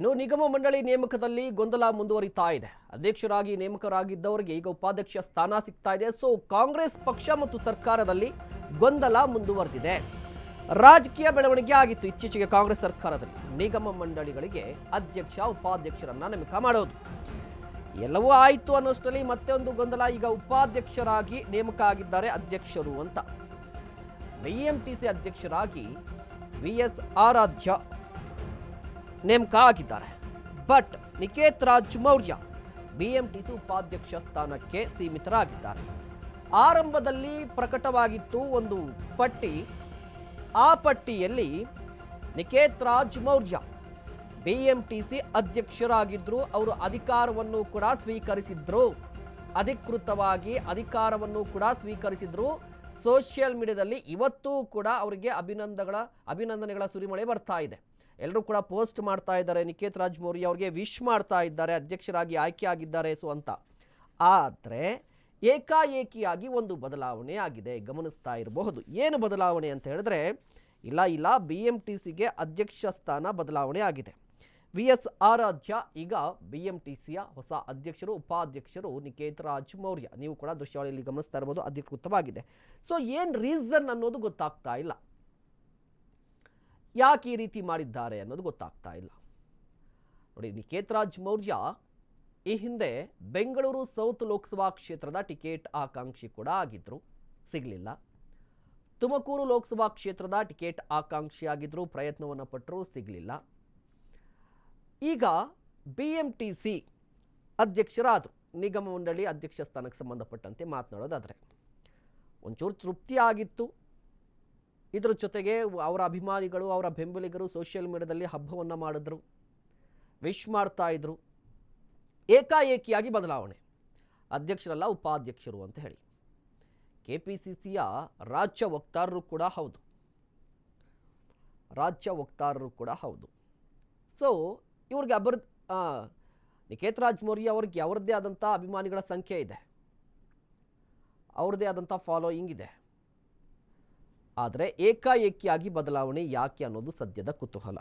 ಇನ್ನು ನಿಗಮ ಮಂಡಳಿ ನೇಮಕದಲ್ಲಿ ಗೊಂದಲ ಮುಂದುವರಿತಾ ಇದೆ. ಅಧ್ಯಕ್ಷರಾಗಿ ನೇಮಕರಾಗಿದ್ದವರಿಗೆ ಈಗ ಉಪಾಧ್ಯಕ್ಷ ಸ್ಥಾನ ಸಿಗ್ತಾ ಇದೆ. ಸೊ ಕಾಂಗ್ರೆಸ್ ಪಕ್ಷ ಮತ್ತು ಸರ್ಕಾರದಲ್ಲಿ ಗೊಂದಲ ಮುಂದುವರೆದಿದೆ. ರಾಜಕೀಯ ಬೆಳವಣಿಗೆ ಆಗಿತ್ತು ಇತ್ತೀಚೆಗೆ ಕಾಂಗ್ರೆಸ್ ಸರ್ಕಾರದಲ್ಲಿ. ನಿಗಮ ಮಂಡಳಿಗಳಿಗೆ ಅಧ್ಯಕ್ಷ, ಉಪಾಧ್ಯಕ್ಷರನ್ನ ನೇಮಕ ಮಾಡೋದು. ಎಲ್ಲವೂ ಆಯಿತು ಅನ್ನೋಷ್ಟರಲ್ಲಿ ಮತ್ತೆ ಒಂದು ಗೊಂದಲ ಈಗ ಉಪಾಧ್ಯಕ್ಷರಾಗಿ ನೇಮಕ ಆಗಿದ್ದಾರೆ ಅಧ್ಯಕ್ಷರು ಅಂತ. ಬಿಎಂಟಿಸಿ ಅಧ್ಯಕ್ಷರಾಗಿ ವಿ ಎಸ್ ಆರಾಧ್ಯ. ನೇಮಕ ಆಗಿದ್ದಾರೆ ಬಟ್ ನಿಕೇತ್ ರಾಜ್ ಮೌರ್ಯ ಬಿಎಂಟಿಸಿ ಉಪಾಧ್ಯಕ್ಷ ಸ್ಥಾನಕ್ಕೆ ಸೀಮಿತರಾಗಿದ್ದಾರೆ. ಆರಂಭದಲ್ಲಿ ಪ್ರಕಟವಾಗಿತ್ತು ಒಂದು ಪಟ್ಟಿ. ಆ ಪಟ್ಟಿಯಲ್ಲಿ ನಿಕೇತ್ ರಾಜ್ ಮೌರ್ಯ ಬಿಎಂಟಿಸಿ ಅಧ್ಯಕ್ಷರಾಗಿದ್ದರು ಅವರು ಅಧಿಕಾರವನ್ನು ಕೂಡ ಸ್ವೀಕರಿಸಿದ್ರು. ಅಧಿಕೃತವಾಗಿ ಅಧಿಕಾರವನ್ನು ಕೂಡ ಸ್ವೀಕರಿಸಿದ್ರು. ಸೋಷಿಯಲ್ ಮೀಡಿಯಾದಲ್ಲಿ ಇವತ್ತೂ ಕೂಡ ಅವರಿಗೆ ಅಭಿನಂದಗಳ, ಅಭಿನಂದನೆಗಳ ಸುರಿಮಳೆ ಬರ್ತಾ ಇದೆ. ಎಲ್ಲರೂ ಕೂಡ ಪೋಸ್ಟ್ ಮಾಡ್ತಾ ಇದ್ದಾರೆ. ನಿಕೇತ್ ರಾಜ್ ಮೌರ್ಯ ಅವರಿಗೆ ವಿಶ್ ಮಾಡ್ತಾ ಇದ್ದಾರೆ, ಅಧ್ಯಕ್ಷರಾಗಿ ಆಯ್ಕೆ ಆಗಿದ್ದಾರೆ ಸೊ ಅಂತ. ಆದರೆ ಏಕಾಏಕಿಯಾಗಿ ಒಂದು ಬದಲಾವಣೆ ಆಗಿದೆ, ಗಮನಿಸ್ತಾ ಇರಬಹುದು. ಏನು ಬದಲಾವಣೆ ಅಂತ ಹೇಳಿದ್ರೆ, ಇಲ್ಲ ಇಲ್ಲ ಬಿ ಎಂ ಟಿ ಸಿಗೆ ಅಧ್ಯಕ್ಷ ಸ್ಥಾನ ಬದಲಾವಣೆ ಆಗಿದೆ. ವಿ ಎಸ್ ಆರಾಧ್ಯ, ಈಗ ಬಿ ಎಂ ಟಿ ಸಿಯ ಹೊಸ ಅಧ್ಯಕ್ಷರು, ಉಪಾಧ್ಯಕ್ಷರು ನಿಕೇತ್ ರಾಜ್ ಮೌರ್ಯ ನೀವು ಕೂಡ ದೃಶ್ಯಾವಳಿಯಲ್ಲಿ ಗಮನಿಸ್ತಾ ಇರ್ಬೋದು ಅಧಿಕೃತವಾಗಿದೆ. ಸೊ ಏನು ರೀಸನ್ ಅನ್ನೋದು ಗೊತ್ತಾಗ್ತಾ ಇಲ್ಲ. ಯಾಕೆ ಈ ರೀತಿ ಮಾಡಿದ್ದಾರೆ ಅನ್ನೋದು ಗೊತ್ತಾಗ್ತಾ ಇಲ್ಲ. ನೋಡಿ ನಿಕೇತ್ ರಾಜ್ ಮೌರ್ಯ ಈ ಹಿಂದೆ ಬೆಂಗಳೂರು ಸೌತ್ ಲೋಕಸಭಾ ಕ್ಷೇತ್ರದ ಟಿಕೆಟ್ ಆಕಾಂಕ್ಷಿ ಕೂಡ ಆಗಿದ್ರು, ಸಿಗಲಿಲ್ಲ. ತುಮಕೂರು ಲೋಕಸಭಾ ಕ್ಷೇತ್ರದ ಟಿಕೆಟ್ ಆಕಾಂಕ್ಷಿ ಆಗಿದ್ರು, ಪ್ರಯತ್ನವನ್ನು ಪಟ್ಟರು ಸಿಗಲಿಲ್ಲ. ಈಗ ಬಿ ಎಂ ಟಿ ಸಿ ಅಧ್ಯಕ್ಷರಾದರು, ನಿಗಮ ಮಂಡಳಿ ಅಧ್ಯಕ್ಷ ಸ್ಥಾನಕ್ಕೆ ಸಂಬಂಧಪಟ್ಟಂತೆ ಮಾತನಾಡೋದಾದರೆ. ಒಂಚೂರು ತೃಪ್ತಿ ಆಗಿತ್ತು ಇದರ ಜೊತೆಗೆ ಅವರ ಅಭಿಮಾನಿಗಳು ಅವರ ಬೆಂಬಲಿಗರು ಸೋಷಿಯಲ್ ಮೀಡಿಯಾದಲ್ಲಿ ಹಬ್ಬವನ್ನು ಮಾಡಿದ್ರು ವಿಶ್ ಮಾಡ್ತಾ ಇದ್ರು. ಏಕಾಏಕಿಯಾಗಿ ಬದಲಾವಣೆ. ಅಧ್ಯಕ್ಷರಲ್ಲ ಉಪಾಧ್ಯಕ್ಷರು ಅಂತ ಹೇಳಿ. ಕೆ ಪಿ ಸಿ ಸಿಯ ರಾಜ್ಯ ವಕ್ತಾರರು ಕೂಡ ಹೌದು. ರಾಜ್ಯ ವಕ್ತಾರರು ಕೂಡ ಹೌದು. ಸೊ ಇವ್ರಿಗೆ ಅಬರ್ ಆ, ನಿಕೇತ್ ರಾಜ್ ಮೌರ್ಯ ಅವ್ರಿಗೆ ಅವ್ರದ್ದೇ ಆದಂಥ ಅಭಿಮಾನಿಗಳ ಸಂಖ್ಯೆ ಇದೆ. ಅವ್ರದ್ದೇ ಆದಂಥ ಫಾಲೋಯಿಂಗ್ ಇದೆ. ಆದರೆ ಏಕಾಏಕಿಯಾಗಿ ಬದಲಾವಣೆ ಯಾಕೆ ಅನ್ನೋದು ಸದ್ಯದ ಕುತೂಹಲ.